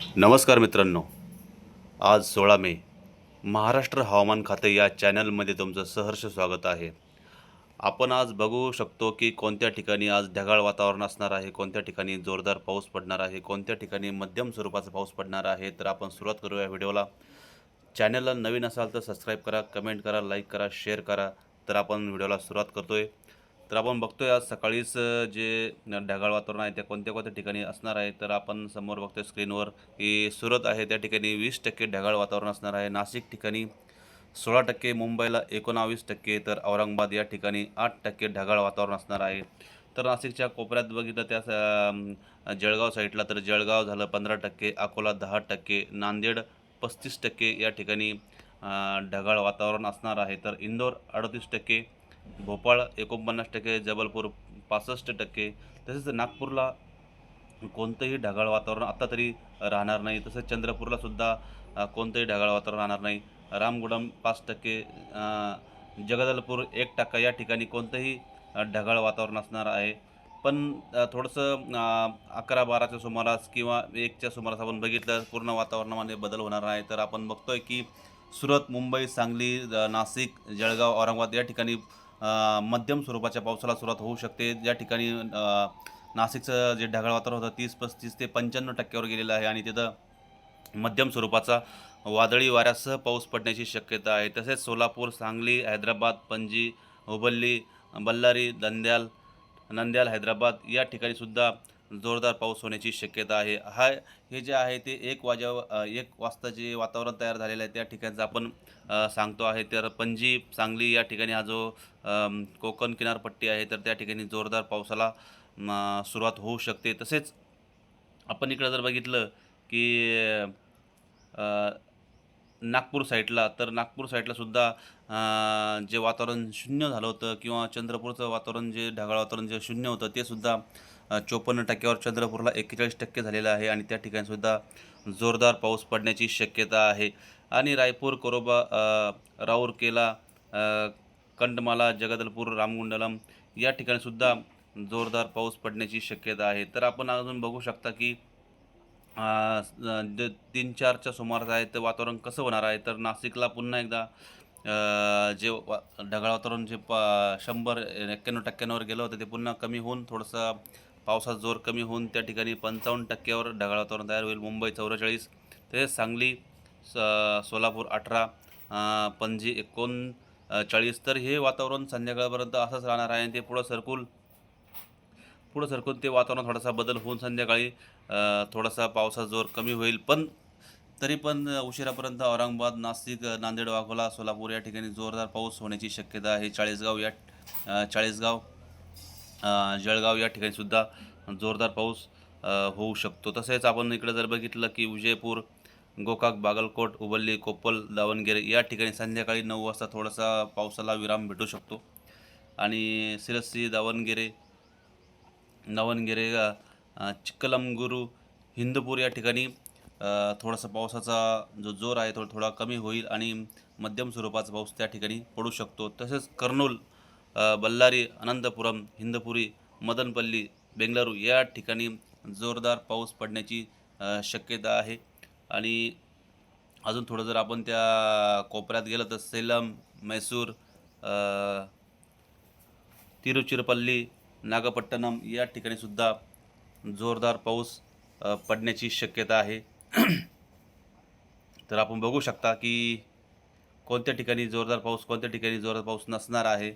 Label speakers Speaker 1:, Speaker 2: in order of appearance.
Speaker 1: नमस्कार मित्रांनो. आज सोळा मे. महाराष्ट्र हवामान खाते या चॅनलमध्ये तुमचं सहर्ष स्वागत आहे. आपण आज बघू शकतो की कोणत्या ठिकाणी आज ढगाळ वातावरण असणार आहे कोणत्या ठिकाणी जोरदार पाऊस पडणार आहे कोणत्या ठिकाणी मध्यम स्वरूपाचा पाऊस पडणार आहे तर आपण सुरुवात करूया व्हिडिओला. चॅनलला नवीन असाल तर सबस्क्राईब करा कमेंट करा लाईक करा शेअर करा तर आपण व्हिडिओला सुरुवात करतो आहे तर आपण बघतोय आज सकाळीच जे ढगाळ वातावरण आहे त्या कोणत्या कोणत्या ठिकाणी असणार आहे? तर आपण समोर बघतोय स्क्रीनवर की सुरत आहे त्या ठिकाणी वीस टक्के ढगाळ वातावरण असणार आहे. नाशिक ठिकाणी सोळा टक्के मुंबईला एकोणावीस टक्के तर औरंगाबाद या ठिकाणी आठ टक्के ढगाळ वातावरण असणार आहे. तर नाशिकच्या कोपऱ्यात बघितलं त्या जळगाव साईडला तर जळगाव झालं पंधरा टक्के अकोला दहा टक्के नांदेड पस्तीस टक्के या ठिकाणी ढगाळ वातावरण असणार आहे. तर इंदोर अडतीस टक्के भोपाळ एकोणपन्नास टक्के जबलपूर पासष्ट टक्के. तसेच नागपूरला कोणतंही ढगाळ वातावरण आत्ता तरी राहणार नाही. तसेच चंद्रपूरला सुद्धा कोणतंही ढगाळ वातावरण राहणार नाही. रामगुडम पाच टक्के जगदलपूर एक टक्का. या ठिकाणी कोणतंही ढगाळ वातावरण असणार आहे. पण थोडंसं अकरा बाराच्या सुमारास किंवा एकच्या सुमारास आपण बघितलं पूर्ण वातावरणामध्ये बदल होणार आहे तर आपण बघतोय की सुरत मुंबई सांगली नाशिक जळगाव औरंगाबाद या ठिकाणी मध्यम स्वरूपाच्या पावसाला सुरुवात होऊ शकते. ज्या ठिकाणी नाशिकचं जे ढगाळ वातावरण होतं तीस पस्तीस ते पंच्याण्णव टक्क्यावर गेलेलं आहे आणि तिथं मध्यम स्वरूपाचा वादळी वाऱ्यासह पाऊस पडण्याची शक्यता आहे. तसेच सोलापूर सांगली हैदराबाद पणजी हुबल्ली बल्लारी दंद्याल नंद्याल हैदराबाद या ठिकाणी सुद्धा जोरदार पाऊस होण्याची शक्यता आहे. हा हे जे आहे ते एक वाजा एक वाजता जे वातावरण तयार झालेलं आहे त्या ठिकाणचं आपण सांगतो आहे. तर पणजी सांगली या ठिकाणी हा जो कोकण किनारपट्टी आहे तर त्या ठिकाणी जोरदार पावसाला सुरुवात होऊ शकते. तसेच आपण इकडं जर बघितलं की नागपूर साईडला तर नागपूर साईडला सुद्धा जे वातावरण शून्य झालं होतं किंवा चंद्रपूरचं वातावरण जे ढगाळ वातावरण जे शून्य होतं ते सुद्धा चोपन्न टक्क्यावर चंद्रपूरला एक्केचाळीस टक्के झालेलं आहे आणि त्या ठिकाणीसुद्धा जोरदार पाऊस पडण्याची शक्यता आहे. आणि रायपूर कोरोबा राऊरकेला कंडमाला जगदलपूर रामगुंडलम या ठिकाणीसुद्धा जोरदार पाऊस पडण्याची शक्यता आहे. तर आपण अजून बघू शकता की तीन चारच्या सुमारास आहे तर वातावरण कसं होणार आहे? तर नाशिकला पुन्हा एकदा जे वा ढगाळ वातावरण जे प शंभर एक्क्याण्णव टक्क्यांवर गेलं होतं ते पुन्हा कमी होऊन थोडंसं पावसाचा जोर कमी होऊन त्या ठिकाणी पंचावन्न टक्क्यावर ढगाळ वातावरण तयार होईल. मुंबई चौवेचाळीस तसेच सांगली स सोलापूर अठरा पणजी एकोण चाळीस तर हे वातावरण संध्याकाळपर्यंत असंच राहणार आहे आणि ते पुढं सरकूल पुढं सरकून ते वातावरण थोडासा बदल होऊन संध्याकाळी थोडासा पावसाचा जोर कमी होईल. पण तरी पण उशिरापर्यंत औरंगाबाद नाशिक नांदेड वाघोला सोलापूर या ठिकाणी जोरदार पाऊस होण्याची शक्यता आहे. चाळीसगाव या चाळीसगाव जळगाव या ठिकाणी सुद्धा जोरदार पाऊस होऊ शकतो. तसेच आपण इकडे जर बघितलं की विजयपूर गोकाक बागलकोट उबल्ली कोप्पल दावणगेरे या ठिकाणी संध्याकाळी नऊ वाजता थोडासा पावसाला विराम भेटू शकतो. आणि सिरस्सी दावणगेरे दावणगेरे चिक्कलमगुरू हिंदपूर या ठिकाणी थोडासा पावसाचा जो जोर आहे तो थोडा कमी होईल आणि मध्यम स्वरूपाचा पाऊस त्या ठिकाणी पडू शकतो. तसेच कर्नूल बल्लारी अनंतपुरम हिंदपुरी मदनपल्ली बेंगळुरू या ठिकाणी जोरदार पाऊस पडण्याची शक्यता आहे. आणि अजून थोडं जर आपण त्या कोपऱ्यात गेलं तर सेलम मैसूर तिरुचिरपल्ली नागपट्टणम या ठिकाणी सुद्धा जोरदार पाऊस पडण्याची शक्यता आहे. तर आपण बघू शकता की कोणत्या ठिकाणी जोरदार पाऊस कोणत्या ठिकाणी जोरदार पाऊस नसणार आहे.